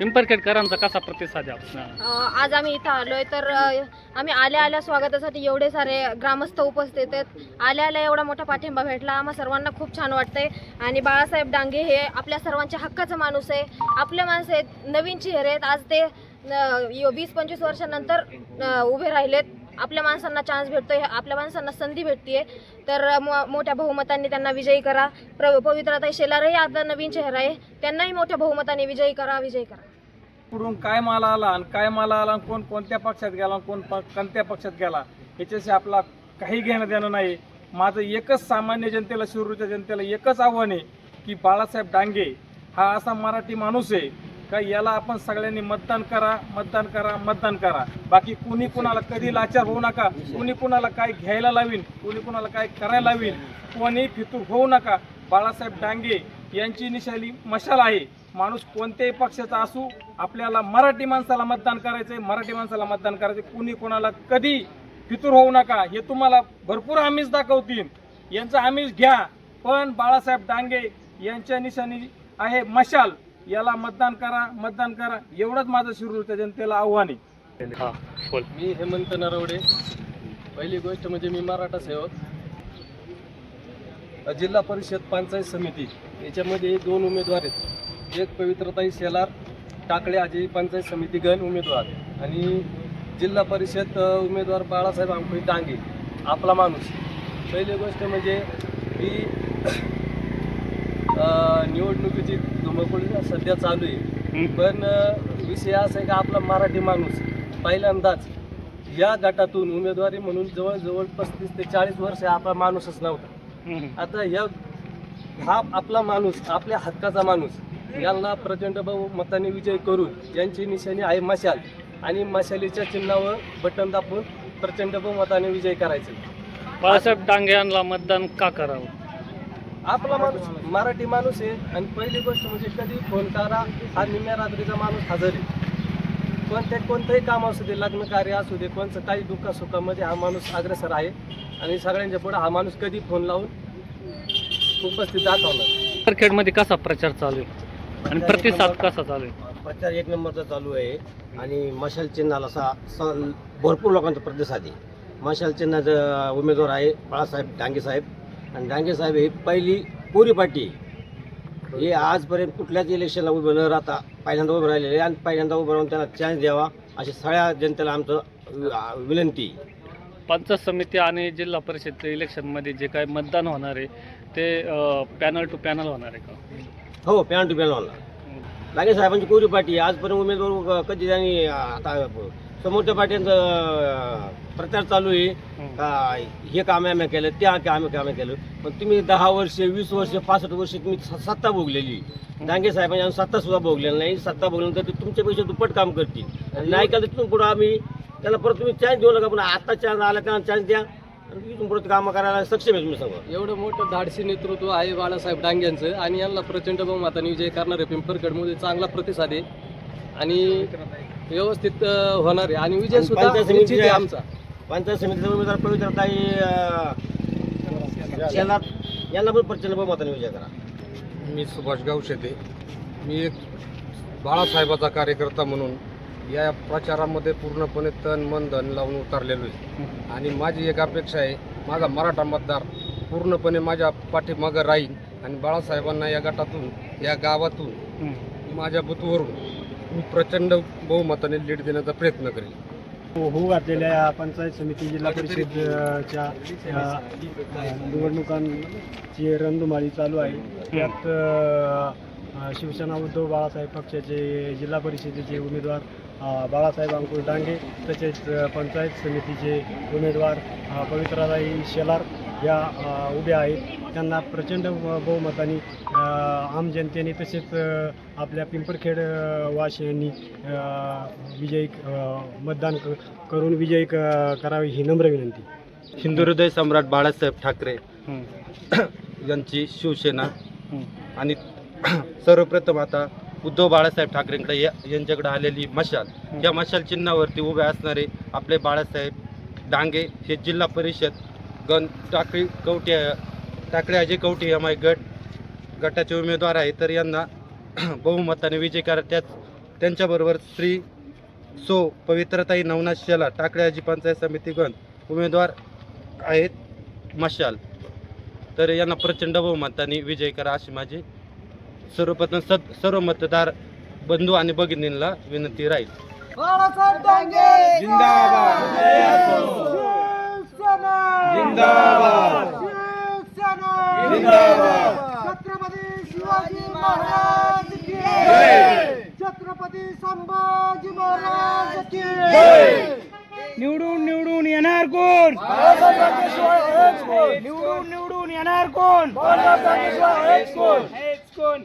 पिंपरखेडकरांचा कसा प्रतिसाद आहे आपला? अ, आज आम्ही इथं आलोय तर अ, आम्ही आल्या आल्या स्वागतासाठी एवढे सारे ग्रामस्थ उपस्थित आहेत. आल्या आल्या एवढा मोठा पाठिंबा भेटला. आम्हा सर्वांना खूप छान वाटतंय. आणि बाळासाहेब डांगे हे आपल्या सर्वांच्या हक्काचा माणूस आहे. आपले माणसं आहेत नवीन चेहरे आहेत. आज ते वीस पंचवीस वर्षानंतर अ, उभे राहिलेत. आपल्या माणसांना चान्स भेटतोय आपल्या माणसांना संधी भेटतीये. तर अ, मो- मोठ्या बहुमतांनी त्यांना विजयी करा. प्र पवित्रताई शेलारही आता नवीन चेहरा आहे. त्यांनाही मोठ्या बहुमताने विजयी करा विजयी करा. कुठून काय माल आला आणि काय माल आला आणि कोण कोणत्या पक्षात गेला कोण प- कोणत्या पक्षात गेला याच्याशी आपला काही घेणं देणं नाही. माझं एकच सामान्य जनतेला शिरूरच्या जनतेला एकच आव्हान आहे की बाळासाहेब डांगे हा असा मराठी माणूस आहे का याला आपण सगळ्यांनी मतदान करा मतदान करा मतदान करा. बाकी कुणी कुणाला कधी लाचार होऊ नका कुणी कुणाला काय घ्यायला लावीन कुणी कुणाला काय करायला लावीन कोणी फितूर होऊ नका. बाळासाहेब डांगे यांची निशाली मशाल आहे. माणूस कोणत्याही पक्षाचा असू आपल्याला मराठी माणसाला मतदान करायचंय मराठी माणसाला मतदान करायचं कुणी कोणाला कधी फितूर होऊ नका हे तुम्हाला भरपूर आमिष दाखवतील. यांचं आमिष घ्या. पण बाळासाहेब डांगे यांच्या निशाणी आहे मशाल. याला मतदान करा मतदान करा. एवढंच माझं शिरूरच्या जनतेला आव्हान आहे. हा बोल. मी हेमंत नरवडे. पहिली गोष्ट म्हणजे मी मराठा सेवक. जिल्हा परिषद पंचायत समिती. याच्यामध्ये दोन उमेदवार आहेत. एक पवित्रताई शेलार टाकळे अजय पंचायत समिती गण उमेदवार आणि जिल्हा परिषद उमेदवार बाळासाहेब आंबोई डांगे आपला माणूस. पहिली गोष्ट म्हणजे ही निवडणुकीची धुमकुळी सध्या चालू आहे. पण विषय असा आहे का आपला मराठी माणूस पहिल्यांदाच या गटातून उमेदवारी म्हणून जवळजवळ पस्तीस ते चाळीस वर्ष आपला माणूसच नव्हता. आता या हा आपला माणूस आपल्या हक्काचा माणूस यांना प्रचंड बहु मताने विजय करून यांची निशाणी आहे मशाल. आणि मशालीच्या चिन्हावर बटन दाबून प्रचंड बहुमताने विजय करायचं. बाळासाहेब डांगे यांना मतदान का करावं? आपला माणूस मराठी माणूस आहे. आणि पहिली गोष्ट म्हणजे कधी फोन करा हा निम्या रात्रीचा माणूस हजर आहे. कोणत्या कोणतंही काम असू दे लग्न कार्य असू दे कोणतं काही दुःख सुखामध्ये हा माणूस अग्रेसर आहे. आणि सगळ्यांच्या पुढे हा माणूस कधी फोन लावून उपस्थित दाखवणार. पिंपरखेडमध्ये कसा प्रचार चालू आहे? आणि प्रतिसाद कसा चालू आहे प्रचार एक नंबरचा चालू आहे आणि मशाल चिन्हाला सा सा- भरपूर लोकांचा प्रतिसाद आहे मशाल चिन्हाचा उमेदवार आहे बाळासाहेब डांगे साहेब आणि डांगे साहेब ही पहिली पुरी पार्टी आहे. हे आजपर्यंत कुठल्याच इलेक्शनला उभं न राहता पहिल्यांदा उभं राहिलेले आहे आणि पहिल्यांदा उभं राहून त्यांना चान्स द्यावा अशी सगळ्या जनतेला आमचं वि- विनंती आहे. पंचायत समिती आणि जिल्हा परिषद इलेक्शनमध्ये जे काही मतदान होणार आहे ते पॅनल टू पॅनल होणार आहे का हो पॅन टू पॅन होणार डांगे साहेबांची कोरी पार्टी आजपर्यंत उमेदवार कधी त्यांनी आता समोरच्या पार्ट्यांचा प्रचार चालू आहे. का हे काम आम्ही केलं त्या कामे कामे केलं. पण तुम्ही दहा वर्ष वीस वर्ष पासष्ट वर्ष तुम्ही स- सत्ता भोगलेली डांगे साहेबांनी आम्ही सत्ता सुद्धा भोगलेली नाही. सत्ता भोगल्यानंतर ते तुमच्यापेक्षा दुप्पट काम करतील. आणि नाही केलं तर तिथून पुढं आम्ही त्याला परत तुम्ही चान्स देऊ नका पण आता चान्स आला त्यांना चान्स द्या. आणि इथून पुढे कामं करायला सक्षम आहे तुम्ही सगळं. एवढं मोठं धाडसी नेतृत्व आहे बाळासाहेब डांग्यांचं आणि यांना प्रचंड बहुमताने विजय करणार आहे चांगला प्रतिसाद आहे. आणि व्यवस्थित अ, होणार आहे. आणि विजय सुद्धा पंचायत निश्चित आहे आमचा. पंचायत समितीचा उमेदवार पवित्रताई शेलार यांना पण प्रचंड बहुमताने विजय करा. मी सुभाष गावशेते. मी एक बाळासाहेबाचा कार्यकर्ता म्हणून या प्रचारामध्ये पूर्णपणे तन मन धन लावून उतरलेलो आहे. आणि माझी एक अपेक्षा आहे माझा मराठा मतदार पूर्णपणे माझ्या पाठीमागं राहील आणि बाळासाहेबांना या गटातून या गावातून माझ्या बुथवरून मी प्रचंड बहुमताने लीड देण्याचा प्रयत्न करेल होऊ घातलेल्या पंचायत समिती जिल्हा परिषदच्या निवडणुकांची रणधुमाळी चालू आहे. त्यात शिवसेना उद्धव बाळासाहेब पक्षाचे जिल्हा परिषदेचे उमेदवार बाळासाहेब अंकुश डांगे तसेच पंचायत समितीचे उमेदवार अ, पवित्राताई शेलार या उभ्या आहेत त्यांना प्रचंड बहुमताने आम जनतेने तसेच आपल्या पिंपरखेड अ, वासियांनी अ, विजयी मतदान क- करून विजयी क- करावे ही नम्र विनंती हिंदू हृदय सम्राट बाळासाहेब ठाकरे. यांची शिवसेना. आणि सर्वप्रथम आता उद्धव बाळासाहेब ठाकरेंकडे या यांच्याकडे आलेली मशाल या मशाल चिन्हावरती उभे असणारे आपले बाळासाहेब डांगे हे जिल्हा परिषद गण टाकळी कवटे टाकळे अजय कवटे एम आय गट गटाचे उमेदवार आहे तर यांना बहुमताने विजय करा. त्याच त्यांच्याबरोबर श्री सो पवित्रताई नवनाथ शेला टाकळ्याजी पंचायत समिती गण उमेदवार आहेत मशाल. तर यांना प्रचंड बहुमताने विजय करा अशी माझी सर्वप्रथम सद सर्व मतदार बंधू आणि भगिनींना विनंती राहील. छत्रपती शिवाजी महाराज की छत्रपती संभाजी महाराज की निवडून निवडून येणार कोण? निवडून निवडून येणार कोण? कोण?